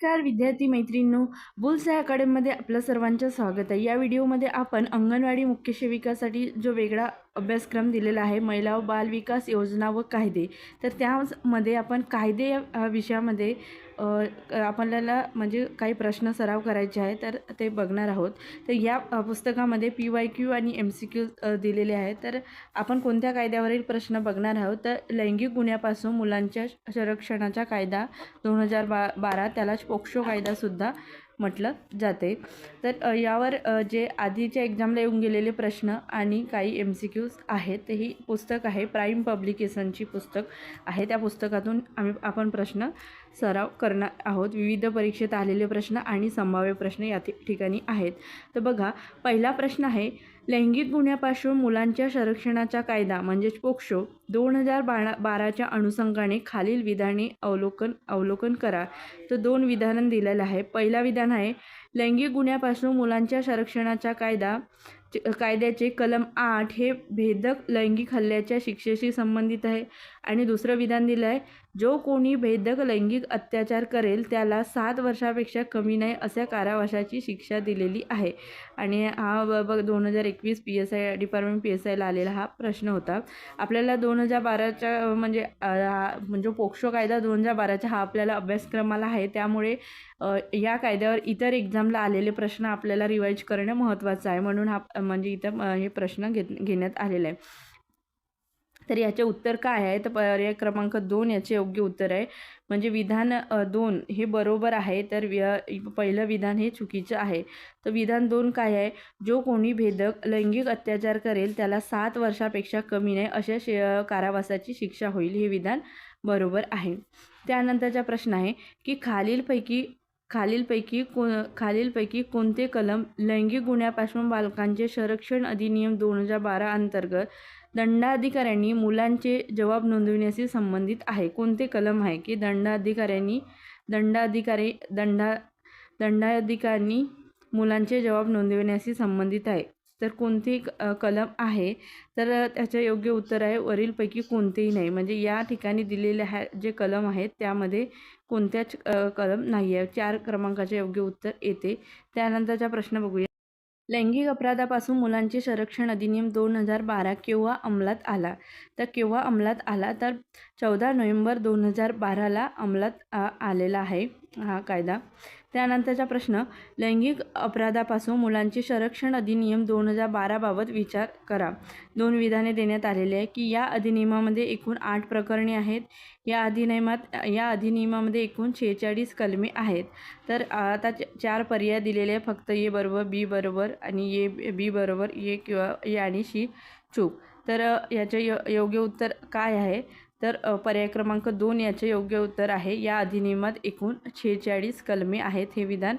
नमस्कार विद्यार्थी मैत्रिणींनो बुल्स या अकॅडमीमध्ये आपलं सर्वांचं स्वागत आहे. या व्हिडिओमध्ये आपण अंगणवाडी मुख्य सेविकासाठी जो वेगळा अभ्यासक्रम दिलेला आहे महिला व बाल विकास योजना व कायदे. तर त्यामध्ये आपण कायदे या विषयामध्ये आपल्याला म्हणजे काही प्रश्न सराव करायचे आहे तर ते बघणार आहोत. तर या पुस्तकामध्ये पी वाय क्यू आणि एम सी क्यू दिलेले आहेत. तर आपण कोणत्या कायद्यावरील प्रश्न बघणार आहोत? तर लैंगिक गुन्ह्यापासून मुलांच्या संरक्षणाचा कायदा दोन हजार बा बारा त्यालाच पोक्सो कायदासुद्धा म्हटलं जाते. तर यावर जे आधीच्या एक्झामला येऊन गेलेले प्रश्न आणि काही एम सी क्यूज आहेत ते ही पुस्तक आहे प्राईम पब्लिकेशनची पुस्तक आहे. त्या पुस्तकातून आम्ही आपण प्रश्न सराव करणार आहोत. विविध परीक्षेत आलेले प्रश्न आणि संभाव्य प्रश्न या ठिकाणी आहेत. तर बघा पहिला प्रश्न आहे लैंगिक गुन्ह्यापासून मुलांच्या संरक्षणाचा कायदा म्हणजेच पोक्सो दोन हजार बारा बाराच्या अनुषंगाने खालील विधाने अवलोकन अवलोकन करा. तर दोन विधानं दिलेलं आहे पहिला विधान आहे लैंगिक गुन्ह्यापासून मुलांच्या संरक्षणाचा कायदा कायद्याचे कलम आठ हे भेदक लैंगिक हल्ल्याच्या शिक्षेशी संबंधित आहे. आणि दुसरं विधान दिलं आहे जो कोणी भेदक लैंगिक अत्याचार करेल त्याला सात वर्षापेक्षा कमी नाही अशा कारावासाची शिक्षा दिलेली आहे. आणि हा ब बघ दोन हजार एकवीस P S I department P S आयला आलेला हा प्रश्न होता. आपल्याला दोन हजार बाराच्या म्हणजे हा म्हणजे पोक्सो कायदा दोन हजार बाराचा हा आपल्याला अभ्यासक्रमाला आहे. त्यामुळे या कायद्यावर इतर एक्झामला आलेले प्रश्न आपल्याला रिवाईज करणं महत्त्वाचं आहे. म्हणून हा म्हणजे इथं हे प्रश्न घेत घेण्यात आलेला आहे. तर याचे उत्तर काय आहे? तर पर्याय क्रमांक दोन याचे योग्य उत्तर आहे. म्हणजे विधान दोन हे बरोबर आहे. तर पहिलं विधान हे चुकीचं आहे. तर विधान दोन काय आहे? जो कोणी भेदक लैंगिक अत्याचार करेल त्याला सात वर्षापेक्षा कमी नाही अशा शे कारावासाची शिक्षा होईल हे विधान बरोबर आहे. त्यानंतरचा प्रश्न आहे की खालीलपैकी खालीलपैकी को खालीलपैकी कोणते कलम लैंगिक गुन्ह्यापासून बालकांचे संरक्षण अधिनियम दोन हजार बारा अंतर्गत दंडाधिकाऱ्यांनी मुलांचे जबाब नोंदविण्याशी संबंधित आहे. कोणते कलम आहे? की दंडाधिकाऱ्यांनी दंडाधिकारी दंडा दंडाधिकाऱ्यांनी मुलांचे जबाब नोंदविण्याशी संबंधित आहे. तर कोणते क- कलम आहे? तर त्याचं योग्य उत्तर आहे वरीलपैकी कोणतेही नाही. म्हणजे या ठिकाणी दिलेले ह्या जे कलम आहेत त्यामध्ये कोणत्याच कलम नाही आहे चार क्रमांकाचे योग्य उत्तर येते. त्यानंतरचा प्रश्न बघूया. लैंगिक अपराधापासून मुलांचे संरक्षण अधिनियम दोन हजार बारा केव्हा अंमलात आला? तर केव्हा अंमलात आला? तर चौदा नोव्हेंबर दोन हजार बाराला अंमलात आ, आलेला आहे हा कायदा. त्यानंतरचा प्रश्न लैंगिक अपराधापासून मुलांचे संरक्षण अधिनियम दोन हजार बाराबाबत विचार करा. दोन विधाने देण्यात आलेली आहे की या अधिनियमामध्ये एकूण आठ प्रकरणे आहेत. या अधिनियमात या अधिनियमामध्ये एकूण शेहेचाळीस कलमे आहेत. तर आता च- चार पर्याय दिलेले आहे फक्त ए बरोबर बी बरोबर आणि ए बी बरोबर ए किंवा ए आणि शी चूक. तर याचे यो योग्य उत्तर काय आहे? तर पर्याय क्रमांक दोन याचे योग्य उत्तर आहे. या अधिनियमात एकूण शेहेचाळीस कलमे आहेत. हे विधान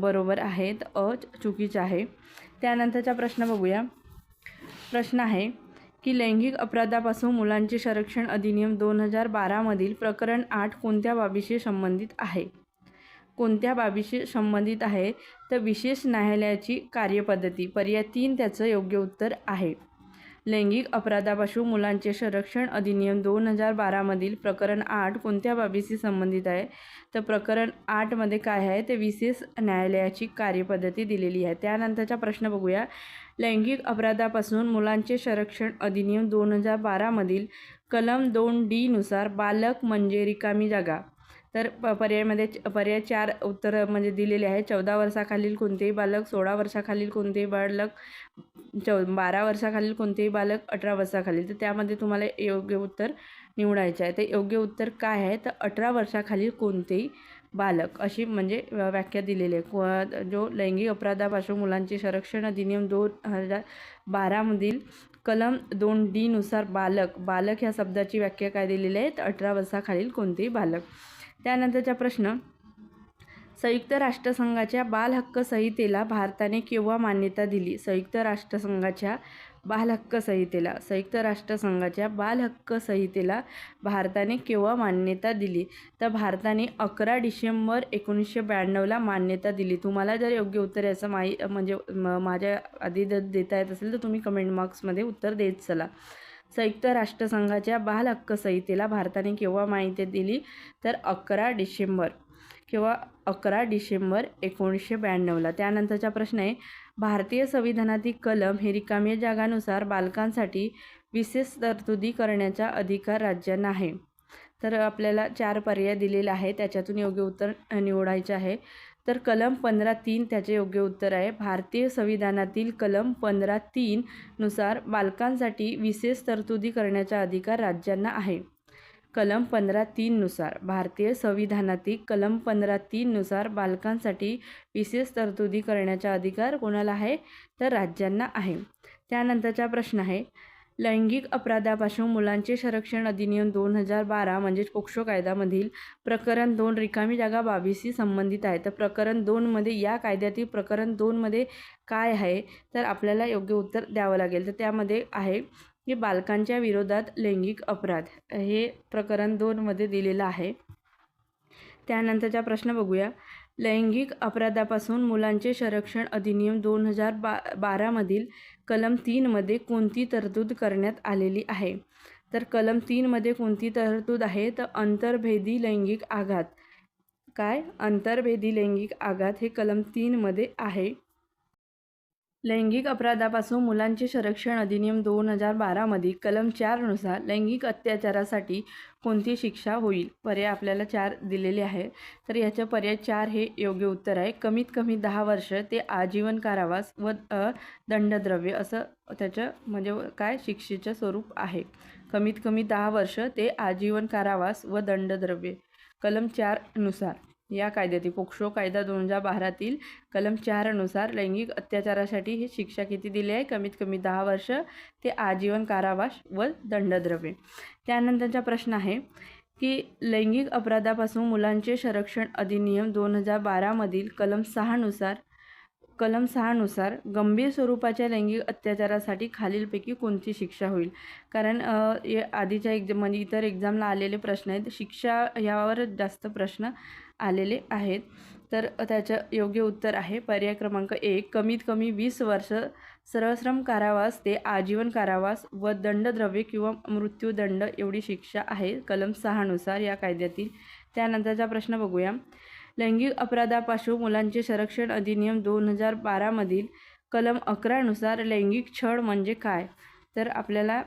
बरोबर आहेत. अ चुकीचं आहे. त्यानंतरचा प्रश्न बघूया. प्रश्न आहे की लैंगिक अपराधापासून मुलांचे संरक्षण अधिनियम दोन हजार बारामधील प्रकरण आठ कोणत्या बाबीशी संबंधित आहे? कोणत्या बाबीशी संबंधित आहे? तर विशेष न्यायालयाची कार्यपद्धती. पर्याय तीन त्याचं योग्य उत्तर आहे. लैंगिक अपराधापासून मुलांचे संरक्षण अधिनियम दोन हजार बारामधील प्रकरण आठ कोणत्या बाबीशी संबंधित आहे? तर प्रकरण आठमध्ये काय आहे? ते विशेष न्यायालयाची कार्यपद्धती दिलेली आहे. त्यानंतरचा प्रश्न बघूया. लैंगिक अपराधापासून मुलांचे संरक्षण अधिनियम दोन हजार बारामधील कलम दोन डीनुसार बालक म्हणजे रिकामी जागा. तर प पर्यायमध्ये च- पर्याय चार उत्तरं म्हणजे दिलेले आहे. चौदा वर्षाखालील कोणतेही बालक सोळा वर्षाखालील कोणतेही बालक चौ बारा वर्षाखालील कोणतेही बालक अठरा वर्षाखालील. तर त्यामध्ये तुम्हाला योग्य उत्तर निवडायचं आहे. ते योग्य उत्तर काय आहे? तर अठरा वर्षाखालील कोणतेही बालक अशी म्हणजे व्याख्या दिलेली आहे. जो लैंगिक अपराधापासून मुलांचे संरक्षण अधिनियम दोन हजार बारामधील कलम दोन डीनुसार बालक बालक ह्या शब्दाची व्याख्या काय दिलेली आहे? तर अठरा वर्षाखालील कोणतेही बालक. त्यानंतरचा प्रश्न संयुक्त राष्ट्रसंघाच्या बालहक्क संहितेला भारताने केव्हा मान्यता दिली? संयुक्त राष्ट्रसंघाच्या बालहक्क संहितेला संयुक्त राष्ट्रसंघाच्या बालहक्क संहितेला भारताने केव्हा मान्यता दिली? तर भारताने अकरा डिसेंबर एकोणीसशे ब्याण्णवला मान्यता दिली. तुम्हाला जर योग्य उत्तर याचं माही म्हणजे म- माझ्या आधी जर देता येत असेल तर तुम्ही कमेंट बॉक्समध्ये उत्तर देत चला. संयुक्त राष्ट्रसंघाच्या बाल हक्क संहितेला भारताने केव्हा माहिती दिली? तर अकरा डिसेंबर किंवा अकरा डिसेंबर एकोणीसशे ब्याण्णवला. त्यानंतरचा प्रश्न आहे भारतीय संविधानातील कलम हे रिकाम्या जागानुसार बालकांसाठी विशेष तरतुदी करण्याचा अधिकार राज्यांना आहे. तर आपल्याला चार पर्याय दिलेले आहे त्याच्यातून योग्य उत्तर निवडायचे आहे. तर कलम पंधरा तीन त्याचे योग्य उत्तर आहे. भारतीय संविधानातील कलम पंधरा तीननुसार बालकांसाठी विशेष तरतुदी करण्याचा अधिकार राज्यांना आहे. कलम पंधरा तीननुसार भारतीय संविधानातील कलम पंधरा तीननुसार बालकांसाठी विशेष तरतुदी करण्याचा अधिकार कोणाला आहे? तर राज्यांना आहे. त्यानंतरचा प्रश्न आहे. लैंगिक अपराधापासून मुलांचे संरक्षण अधिनियम दोन हजार बारा म्हणजेच पोक्सो कायद्यामधील प्रकरण दोन रिकामी जागा बावीसशी संबंधित आहे. तर प्रकरण दोनमध्ये या कायद्यातील प्रकरण दोनमध्ये काय आहे? तर आपल्याला योग्य उत्तर द्यावं लागेल. तर त्यामध्ये आहे की बालकांच्या विरोधात लैंगिक अपराध हे प्रकरण दोनमध्ये दिलेलं आहे. त्यानंतरचा प्रश्न बघूया. लैंगिक अपराधापासून मुलांचे संरक्षण अधिनियम दोन हजार बा बारामधील कलम तीनमध्ये कोणती तरतूद करण्यात आलेली आहे? तर कलम तीनमध्ये कोणती तरतूद आहे? तर अंतर्भेदी लैंगिक आघात. काय? अंतर्भेदी लैंगिक आघात हे कलम तीनमध्ये आहे. लैंगिक अपराधापासून मुलांचे संरक्षण अधिनियम दोन हजार बारामध्ये कलम चारनुसार लैंगिक अत्याचारासाठी कोणती शिक्षा होईल? पर्याय आपल्याला चार दिलेले आहे तर याचं पर्याय चार हे योग्य उत्तर आहे. कमीत कमी दहा वर्ष ते आजीवन कारावास व दंडद्रव्य असं त्याचं म्हणजे काय शिक्षेचं स्वरूप आहे. कमीत कमी दहा वर्ष ते आजीवन कारावास व दंडद्रव्य. कलम चारनुसार या कायद्यातील पोक्सो कायदा दोन हजार बारातील कलम चारनुसार लैंगिक अत्याचारासाठी ही शिक्षा किती दिली आहे? कमीत कमी दहा वर्ष ते आजीवन कारावास व दंडद्रव्य. त्यानंतरचा प्रश्न आहे की लैंगिक अपराधापासून मुलांचे संरक्षण अधिनियम दोन हजार बारामधील कलम सहानुसार कलम सहानुसार गंभीर स्वरूपाच्या लैंगिक अत्याचारासाठी खालीलपैकी कोणती शिक्षा होईल? कारण आधीच्या एक्झाम म्हणजे इतर एक्झामला आलेले प्रश्न आहेत. शिक्षा यावर जास्त प्रश्न आलेले आहेत. तर त्याचं योग्य उत्तर आहे पर्याय क्रमांक एक. कमीत कमी वीस वर्ष सरश्रम कारावास ते आजीवन कारावास व दंडद्रव्य किंवा मृत्यूदंड एवढी शिक्षा आहे. कलम सहानुसार या कायद्यातील त्यानंतरचा प्रश्न बघूया. लैंगिक अपराधापासून मुलांचे संरक्षण अधिनियम दोन हजार बारामधील कलम अकरानुसार लैंगिक छळ म्हणजे काय? तर आपल्याला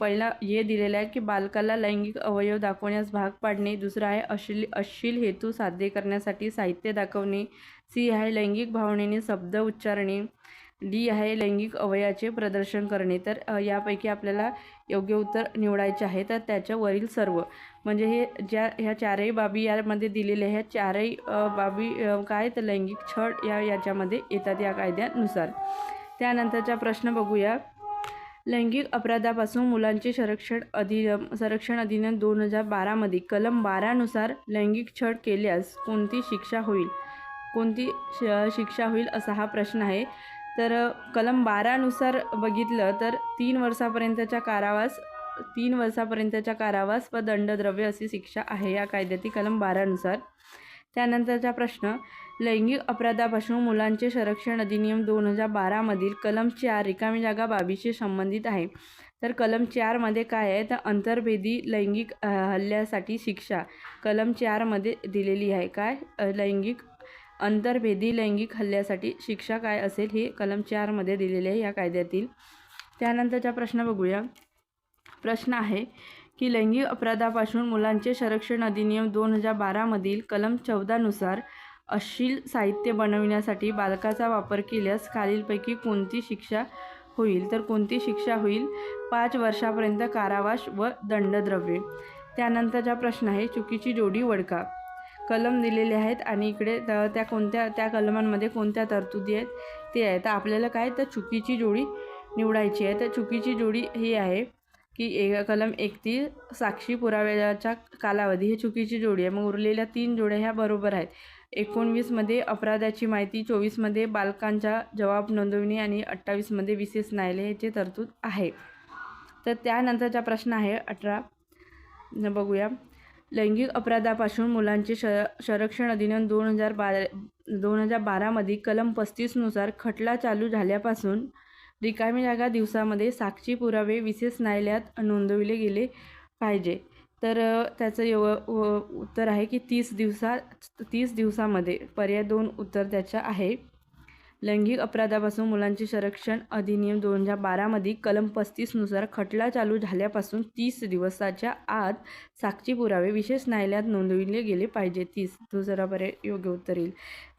पहिला हे दिलेलं आहे की बालकाला लैंगिक अवयव दाखवण्यास भाग पाडणे दुसरं आहे अश्लील अश्लील हेतू साध्य करण्यासाठी साहित्य दाखवणे सी आहे लैंगिक भावनेने शब्द उच्चारणे डी आहे लैंगिक अवयाचे प्रदर्शन करणे. तर यापैकी आपल्याला योग्य उत्तर निवडायचे आहे. तर त्याच्यावरील सर्व. म्हणजे हे ज्या ह्या चारही बाबी यामध्ये दिलेल्या ह्या चारही बाबी काय तर लैंगिक छळ या याच्यामध्ये येतात या कायद्यानुसार. त्यानंतरचा प्रश्न बघूया. लैंगिक अपराधापासून मुलांचे संरक्षण अधिनियम संरक्षण अधिनियम दोन हजार बारामध्ये कलम बारानुसार लैंगिक छळ केल्यास कोणती शिक्षा होईल? कोणती श शिक्षा होईल असा हा प्रश्न आहे. तर कलम बारानुसार बघितलं तर तीन वर्षापर्यंतच्या कारावास तीन वर्षापर्यंतच्या कारावास व दंडद्रव्य अशी शिक्षा आहे या कायद्यातील कलम बारानुसार. त्यानंतरचा प्रश्न लैंगिक अपराधापासून मुलांचे संरक्षण अधिनियम दोन हजार बारामधील कलम चार रिकामी जागा बाबीशी संबंधित आहे. तर कलम चारमध्ये काय आहे? तर अंतर्भेदी लैंगिक हल्ल्यासाठी शिक्षा कलम चारमध्ये दिलेली आहे. काय? लैंगिक अंतर्भेदी लैंगिक हल्ल्यासाठी शिक्षा काय असेल हे कलम चारमध्ये दिलेले आहे या कायद्यातील. त्यानंतरचा प्रश्न बघूया. प्रश्न आहे की लैंगिक अपराधापासून मुलांचे संरक्षण अधिनियम दोन हजार बारामधील कलम चौदानुसार अश्लील साहित्य बनविण्यासाठी बालकाचा वापर केल्यास खालीलपैकी कोणती शिक्षा होईल? तर कोणती शिक्षा होईल? पाच वर्षापर्यंत कारावास व दंडद्रव्ये. त्यानंतरचा प्रश्न आहे चुकीची जोडी वडका कलम दिलेले आहेत आणि इकडे त्या कोणत्या त्या कलमांमध्ये कोणत्या तरतुदी आहेत ते आहे. तर आपल्याला काय तर चुकीची जोडी निवडायची आहे. तर चुकीची जोडी ही आहे की ए कलम एकतीस साक्षी पुराव्याच्या कालावधी. ही चुकीची जोडी आहे. मग उरलेल्या तीन जोड्या ह्या बरोबर आहेत. एकोणवीसमध्ये अपराधाची माहिती चोवीसमध्ये बालकांच्या जबाब नोंदवणी आणि अठ्ठावीसमध्ये विशेष न्यायालय याचे तरतूद आहे. तर त्यानंतरचा प्रश्न आहे अठरा. बघूया. लैंगिक अपराधापासून मुलांचे श संरक्षण अधिनियम दोन हजार बारा दोन हजार बारामध्ये कलम पस्तीसनुसार खटला चालू झाल्यापासून रिकामी जागा दिवसामध्ये साक्षी पुरावे विशेष न्यायालयात नोंदविले गेले पाहिजे. तर त्याचं यव उत्तर आहे की तीस दिवसा तीस दिवसामध्ये पर्याय दोन उत्तर त्याचं आहे. लैंगिक अपराधापासून मुलांचे संरक्षण अधिनियम दोन हजार बारामध्ये कलम पस्तीसनुसार खटला चालू झाल्यापासून तीस दिवसाच्या आत साक्षी पुरावे विशेष न्यायालयात नोंदविले गेले पाहिजे. तीस दुसरा पर्याय योग्य उत्तर येईल.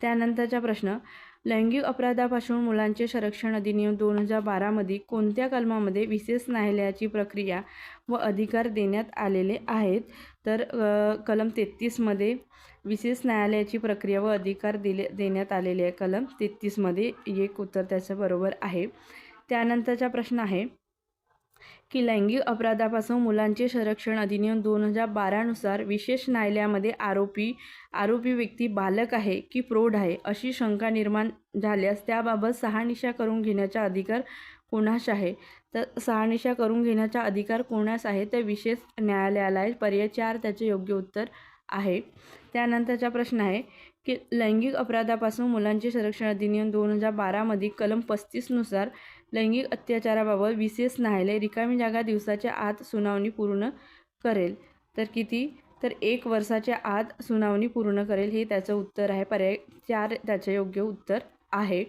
त्यानंतरचा प्रश्न लैंगिक अपराधापासून मुलांचे संरक्षण अधिनियम दोन हजार बारामध्ये कोणत्या कलमामध्ये विशेष न्यायालयाची प्रक्रिया व अधिकार देण्यात आलेले आहेत? तर कलम तेहतीसमध्ये विशेष न्यायालयाची प्रक्रिया व अधिकार दिले देण्यात आलेले आहे. कलम तेहतीसमध्ये एक उत्तर त्याचं बरोबर आहे. त्यानंतरचा प्रश्न आहे की लैंगिक अपराधापासून मुलांचे संरक्षण अधिनियम दोन हजार बारानुसार विशेष न्यायालयामध्ये आरोपी आरोपी व्यक्ती बालक आहे की प्रौढ आहे अशी शंका निर्माण झाल्यास त्याबाबत सहानिशा करून घेण्याचा अधिकार कोणास आहे? तर सहानिशा करून घेण्याचा अधिकार कोणास आहे ते विशेष न्यायालयाला आहे. पर्याय चार त्याचे योग्य उत्तर आहे. त्यानंतरचा प्रश्न आहे की लैंगिक अपराधापासून मुलांचे संरक्षण अधिनियम दोन हजार बारामध्ये कलम पस्तीसनुसार लैंगिक अत्याचाराबाबत विशेष न्यायालय रिकामी जागा दिवसाच्या आत सुनावणी पूर्ण करेल. तर किती? तर एक वर्षाच्या आत सुनावणी पूर्ण करेल हे त्याचं उत्तर आहे. पर्याय चार त्याचे योग्य उत्तर आहे.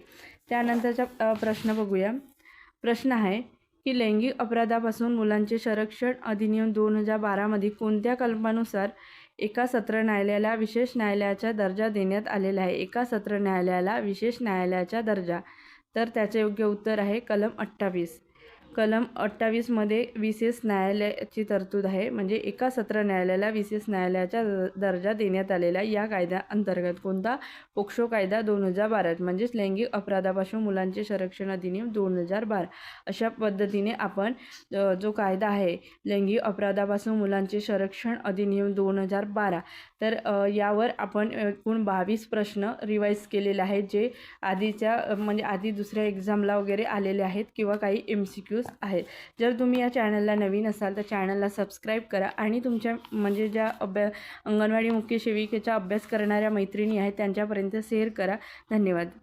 त्यानंतरचा प्रश्न बघूया. प्रश्न आहे की लैंगिक अपराधापासून मुलांचे संरक्षण अधिनियम दोन हजार बारामध्ये कोणत्या कलमानुसार एका सत्र न्यायालयाला विशेष न्यायालयाचा दर्जा देण्यात आलेला आहे? एका सत्र न्यायालयाला विशेष न्यायालयाचा दर्जा. तर त्याचे योग्य उत्तर आहे कलम अठ्ठावीस. कलम अठ्ठावीसमध्ये विशेष न्यायालयाची तरतूद आहे. म्हणजे एका सत्र न्यायालयाला विशेष न्यायालयाचा दर्जा देण्यात आलेला या या कायद्याअंतर्गत कोणता पोक्सो कायदा दोन हजार बारा म्हणजेच लैंगिक अपराधापासून मुलांचे संरक्षण अधिनियम दोन हजार बारा अशा पद्धतीने आपण जो कायदा आहे लैंगिक अपराधापासून मुलांचे संरक्षण अधिनियम दोन हजार बारा तर यावर आपण एकूण बावीस प्रश्न रिवाईज केलेले आहेत जे आधीच्या म्हणजे आधी दुसऱ्या एक्झामला वगैरे आलेले आहेत किंवा काही एम सी क्यू व्हिडिओज आहेत. जर तुम्ही या चॅनलला नवीन असाल तर चॅनलला सबस्क्राईब करा आणि तुमच्या म्हणजे ज्या अभ्या अंगणवाडी मुख्य सेविकेचा अभ्यास करणाऱ्या मैत्रिणी आहेत त्यांच्यापर्यंत शेअर करा. धन्यवाद.